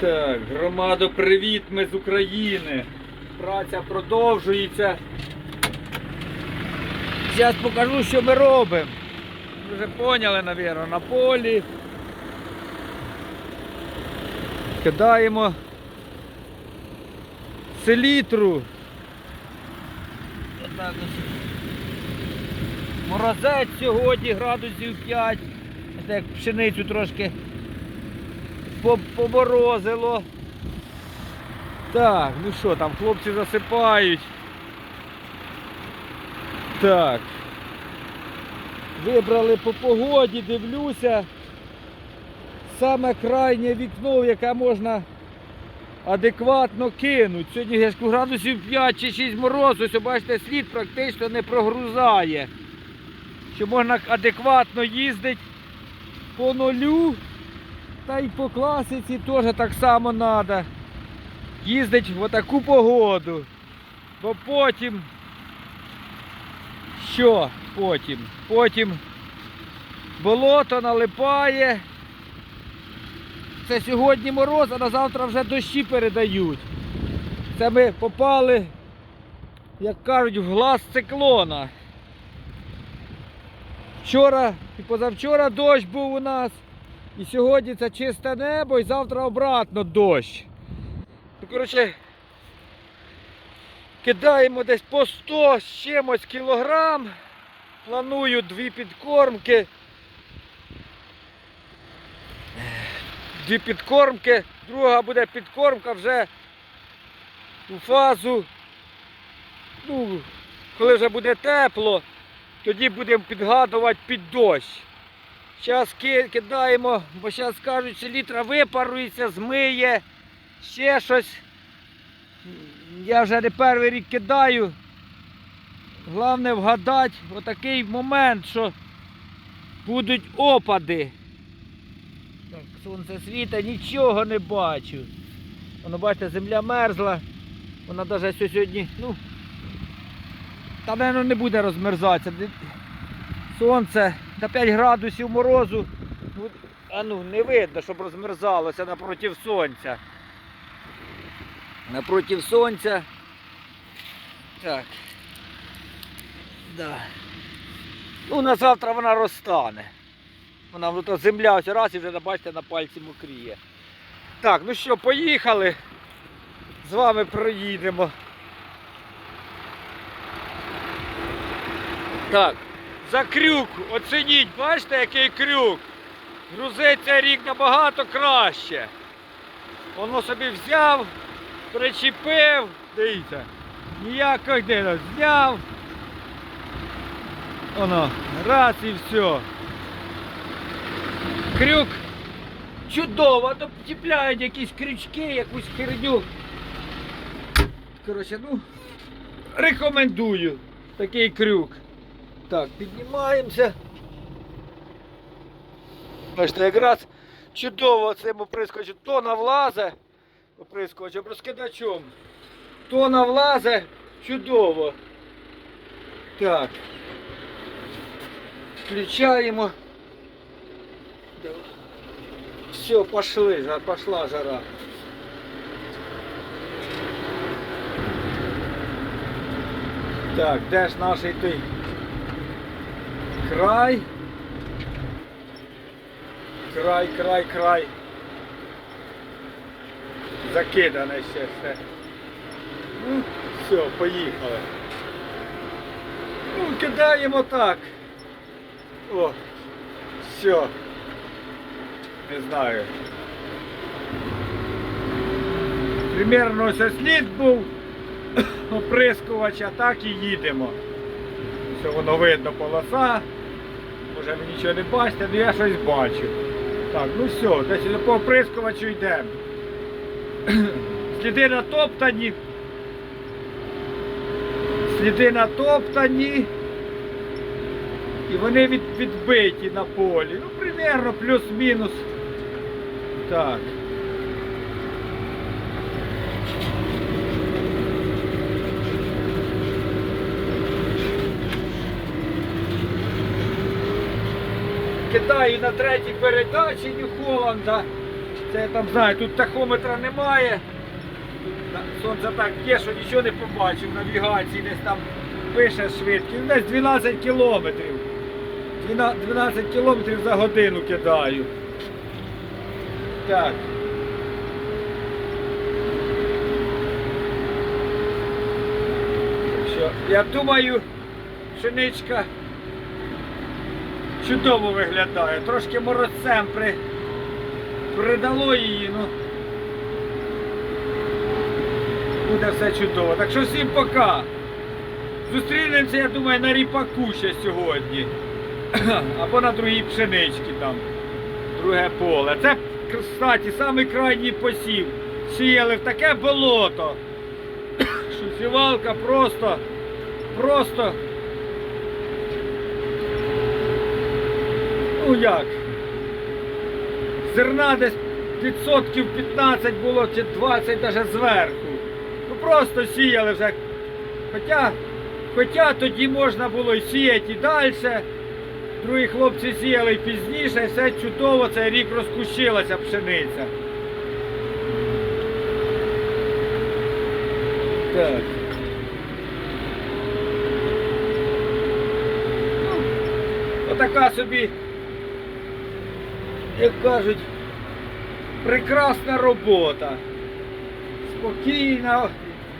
Так, громадо, привіт, ми з України. Праця продовжується. Зараз покажу, що ми робимо. Ви вже поняли, напевно, на полі. Кидаємо селітру. Отак ось. Морозець сьогодні градусів 5. Це як пшеницю трошки по- поморозило. Так, ну що, там хлопці засипають. Так. Вибрали по погоді, дивлюся. Саме крайнє вікно, в яке можна адекватно кинути. Сьогодні я градусів 5 чи 6 морозу, ось бачите, слід практично не прогрузає. Що можна адекватно їздити по нулю. Та й по класиці теж так само треба. Їздить в таку погоду. Бо потім. Що потім? Потім болото налипає. Це сьогодні мороз, а на завтра вже дощі передають. Це ми попали, як кажуть, в глаз циклона. Вчора і позавчора дощ був у нас. І сьогодні це чисте небо, і завтра обратно дощ. Ну, коротше, кидаємо десь по 100 з чимось кілограм. Планую дві підкормки. Дві підкормки, друга буде підкормка вже у фазу. Ну, коли вже буде тепло, тоді будемо підгадувати під дощ. Зараз кидаємо, бо зараз кажуть, що літра випарується, змиє, ще щось. Я вже не перший рік кидаю. Головне вгадати отакий момент, що будуть опади. Так, сонце світа, нічого не бачу. Воно, бачите, земля мерзла. Вона навіть сьогодні, ну, та, мабуть, не буде розмерзатися. Сонце на 5 градусів морозу. Ну, А ну, не видно, щоб розмерзалося напроти сонця. Напроти сонця. Так. Да. Ну, на завтра вона розтане. Вона ну, земля ось раз і вже бачите на пальці мокріє. Так, ну що, поїхали. З вами проїдемо. Так, за крюк, оцініть, бачите, який крюк. Грузиться рік набагато краще. Воно собі взяв, причепив, дивіться, ніяких динок, зняв. Воно, раз і все. Крюк чудово, то чіпляють якісь крючки, якусь херню. Коротше, ну, рекомендую такий крюк. Так, піднімаємося. Бачите, якраз чудово цим оприскувачем. Тона влазе, оприскувачем, розкидачом. Тона влазе, чудово. Так. Включаємо. Все, пошли, пошла жара. Так, де ж наш той край? Край, край, край. Закидане ще все. Ну, все, поїхали. Ну, кидаємо так. О, все. Не знаю. Примерно ось слід був оприскувач, а так і їдемо. Все воно видно полоса. Може ви нічого не бачите, але я щось бачу. Так, ну все, десь по оприскувачу йдемо. Сліди натоптані. Сліди натоптані. І вони від, відбиті на полі. Ну, примерно плюс-мінус. Так. Китаю на третій передачі Нью Холланда. Це я там знаю, тут тахометра немає. Сонце так є, що нічого не побачив. Навігації десь там пише швидкість. Десь 12 кілометрів. 12 12 кілометрів за годину кидаю. Так. Я думаю, пшеничка чудово виглядає. Трошки морозцем при... придало її, ну. Буде все чудово. Так що всім пока. Зустрінемося, я думаю, на ріпаку ще сьогодні. Або на другій пшеничці там. Друге поле. Це, кстати, самий крайній посів. Сіяли в таке болото. Що сівалка просто, просто. Ну як? Зерна десь відсотків 15 було чи 20 навіть зверху. Ну просто сіяли вже. Хоча, хоча тоді можна було і сіяти і далі. Другі хлопці сіяли і пізніше, все чудово, цей рік розкущилася пшениця. Так. Ну, отака собі, як кажуть, прекрасна робота. Спокійно,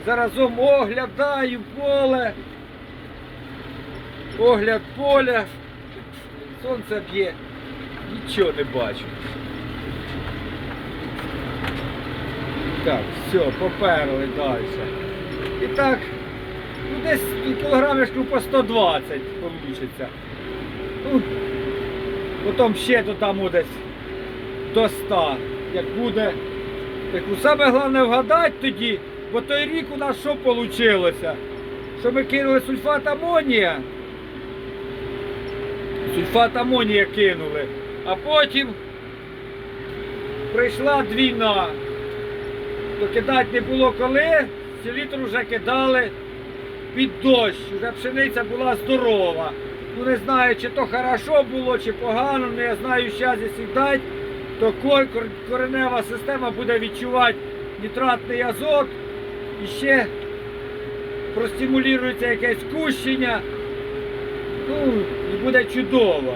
заразом оглядаю поле, огляд поля. Сонце б'є, нічого не бачу. Так, все, поперли далі. І так, ну десь кілограмів по 120 вийде. Ну, потім ще то там десь до 100, як буде. Ну, саме головне вгадати тоді, бо той рік у нас що вийшло? Що ми кинули сульфат амонія. Сульфат амонія кинули. А потім прийшла двійна. То кидати не було коли, селітру вже кидали під дощ. Вже пшениця була здорова. Ну не знаю, чи то хорошо було, чи погано, але я знаю, що якщо дати, то кор- кор- коренева система буде відчувати нітратний азот і ще простимулюється якесь кущення. Ну, і буде чудово.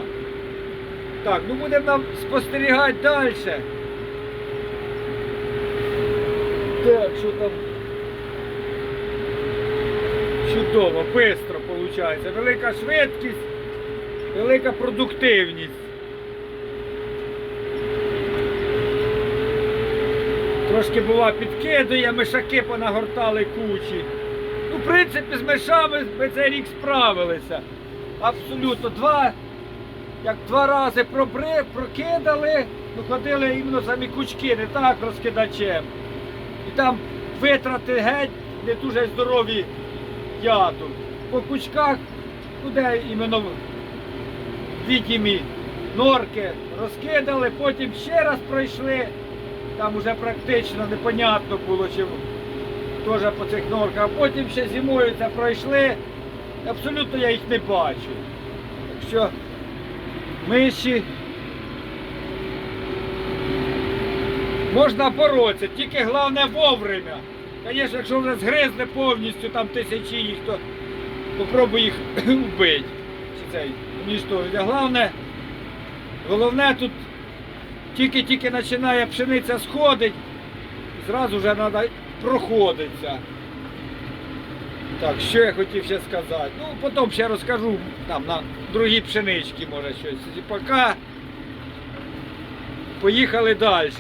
Так, ну будемо нам спостерігати далі. Так, що там? Чудово, швидко виходить. Велика швидкість, велика продуктивність. Трошки бува підкидує, мишаки понагортали кучі. Ну, в принципі, з мишами ми цей рік справилися. Абсолютно. Два, як два рази пробри, прокидали, ну ходили іменно самі кучки, не так розкидачем. І там витрати геть не дуже здорові яду. По кучках, ну де іменно відімі норки розкидали, потім ще раз пройшли. Там уже практично непонятно було, чи теж по цих норках. А потім ще зимою це пройшли. Абсолютно я їх не бачу. Так що миші можна боротися, тільки головне вовремя. Звісно, якщо вже згризне повністю там тисячі їх, то попробуй їх вбити. Чи цей. А головне, головне тут тільки-тільки починає пшениця сходить, зразу вже треба проходитися. Так, що я хотів ще сказати? Ну, потім ще розкажу там на другі пшенички, може щось. І поки поїхали далі.